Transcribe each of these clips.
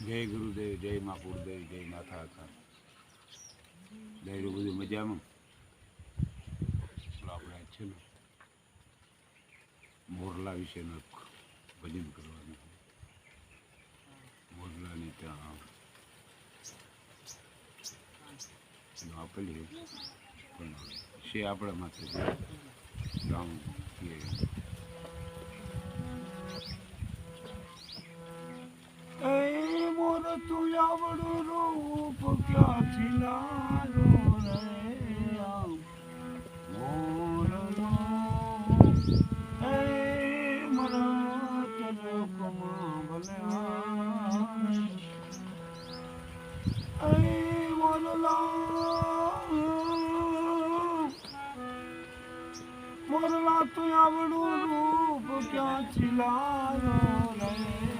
જય ગુરુદેવ, જય મા કુળદેવ, જય માથા હતા ડાયરું બધું મજામાં? આપણે છે ને મોરલા વિશેનું ભજન કરવાનું. મોરલાની ત્યાં આપેલી પણ છે આપણા માથે ગામ તું આવડું રૂપ ક્યાંથી લાવ્યો રે આમ મોરનો એ મરા તલકમાં ભલે આય. એ મોરલા તું આવડું રૂપ ક્યાં લાવ્યો રે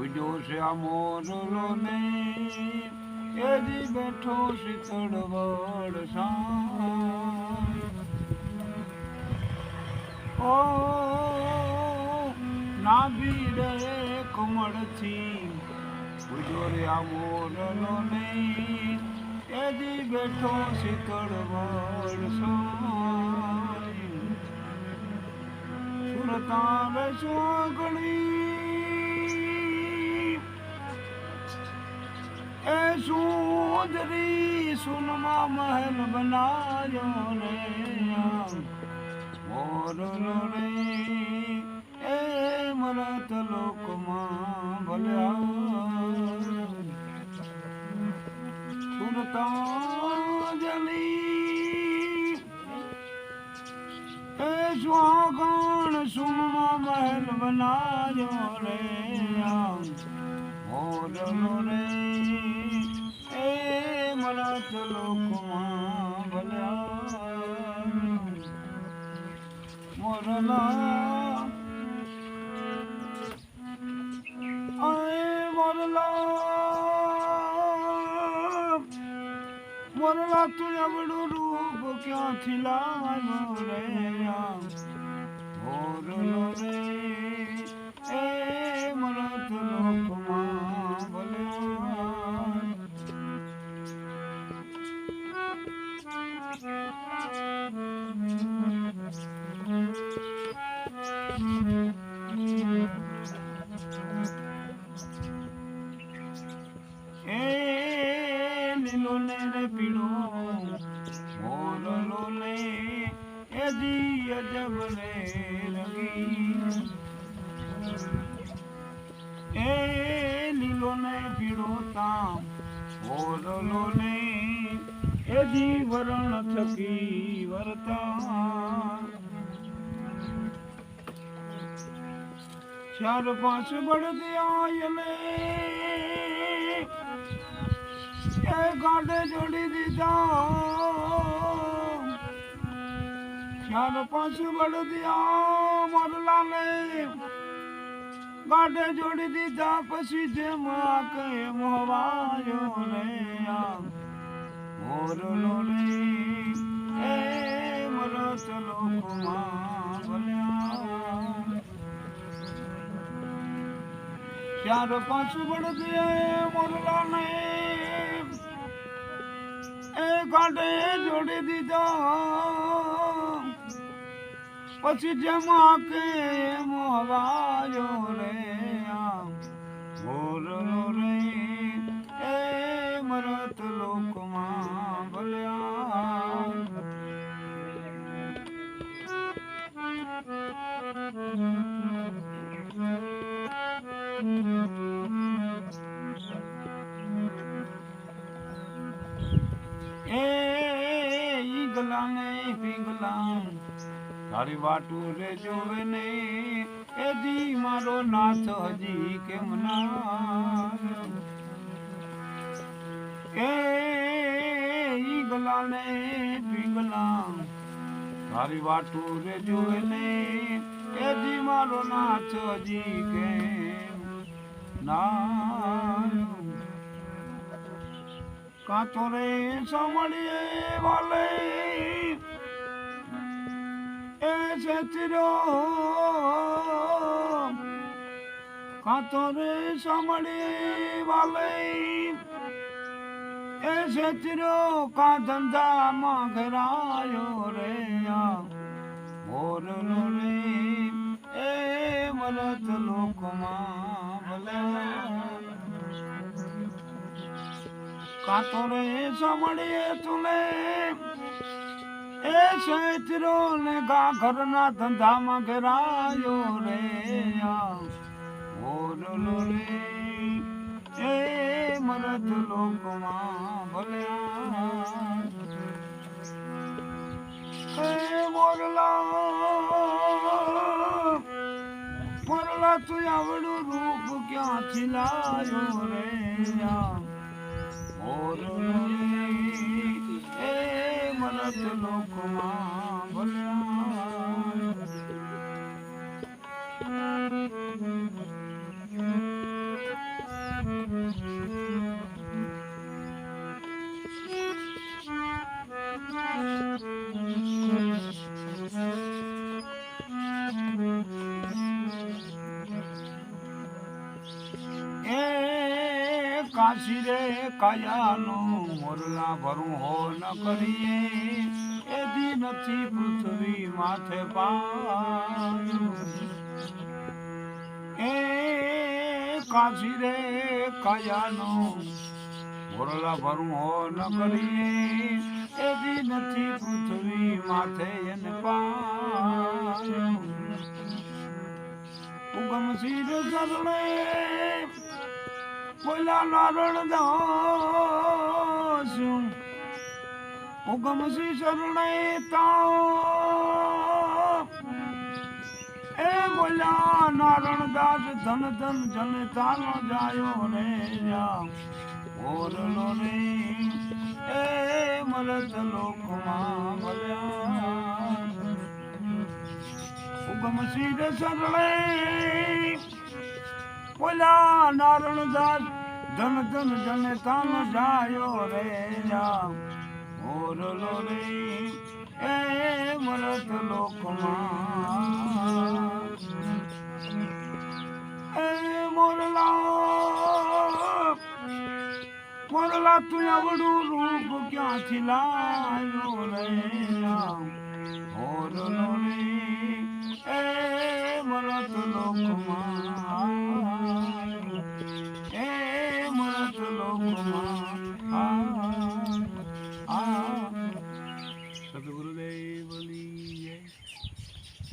ઉડ્યો છે આ મોરલો ને એજી બેઠો શીતળ વડ ઓ ના ભીડે કમળથી. ઉડ્યો રે આ મોરલો ને એજી બેઠો શીતળ વડ સુરતાલ સોગણી એ સુંદરી સુનમાં મહેલ બનાયો રે મોરલો રે, એ મરત લોકમાં ભલ્યા. સુરતાજલી એ સ્વાગણ સુનમાં મહેલ બનાયો રે મોરલો રે મરત લોકમાં ભલ્યા. મોરલા. આય મોરલા. મોરલા, તું અવડું રૂપ ક્યાંથી લાવ્યો રે મોરલો રે. એ લીલો ને પીળો તામ મોરલો ને એ દી વરણ થકી વરતા ચાર પાંચ બળદ આયલે એ ગાડે જોડી દીધા. ચાર પાંચ બળદ આ મોરલા ને ગાડે જોડી દીધા પછી જેમ આકે મોવાયો રે મોરલો રે, એ મરત લોકમાં ભલ્યા ચાર પાંચ બળદે મોરલા ને એ કાંઠે જોડી દીધા પછી જમા કે એમ હવાયો રે મોરલો રે, એ મરત લોકમાં ભલ્યા એ ઈગલા ને પીગલા તારી વાટું રે જોવે એ દી મારો નાથ હજી કેમ ના? એ ઈગલા ને પિંગલા, તારી વાટું રે જોવે એ દી મારો નાથ હજી કેમ ના? કાચો રે સાંભળીએ વાલે? કાતો રે સાંભળીએ વાલે. એ સચરો કા ધંધામાં ઘરાયો રે આ મોરલો રે એ એ સૈતરો ને ઘરના ધંધામાં ઘેરાયો રે ઓરલો રે, એ મરદ લોકમાં ભલ્યા એ મોરલા મોરલા તું આવડું રૂપ ક્યાંથી લાયો રે મોરલો એ મરદ લોકમાં કાશી રે કાયાનું મોરલા ભરું હો ન કરીએ. એ દી નથી પૃથ્વી માથે પાયું એ કાશી રે કાયાનો મોરલા ભરું હો ન કરીએ. એ દી નથી પૃથ્વી માથે એને પાયું ઉગમ શીર સરણે બોલા નારણ દાસ્યું ઉગમ શ્રી શરણે તા એ બોલ્યા નારણ દાસ, ધન ધન જન તારો જાયો રે જા ઓરલો રે એ મરદ લોકમાં મળ્યા. ઉગમ શ્રી સરણે બોલા નારણ દાસ ધન ધન જન તાન જાયો રે જા ઓરલો રે, એ મરત લોકમાં. એ મોરલા મોરલા, તું આવડું રૂપ ક્યાંથી લાયો રે જા ઓરલો રે, એ મરત લોકમાં.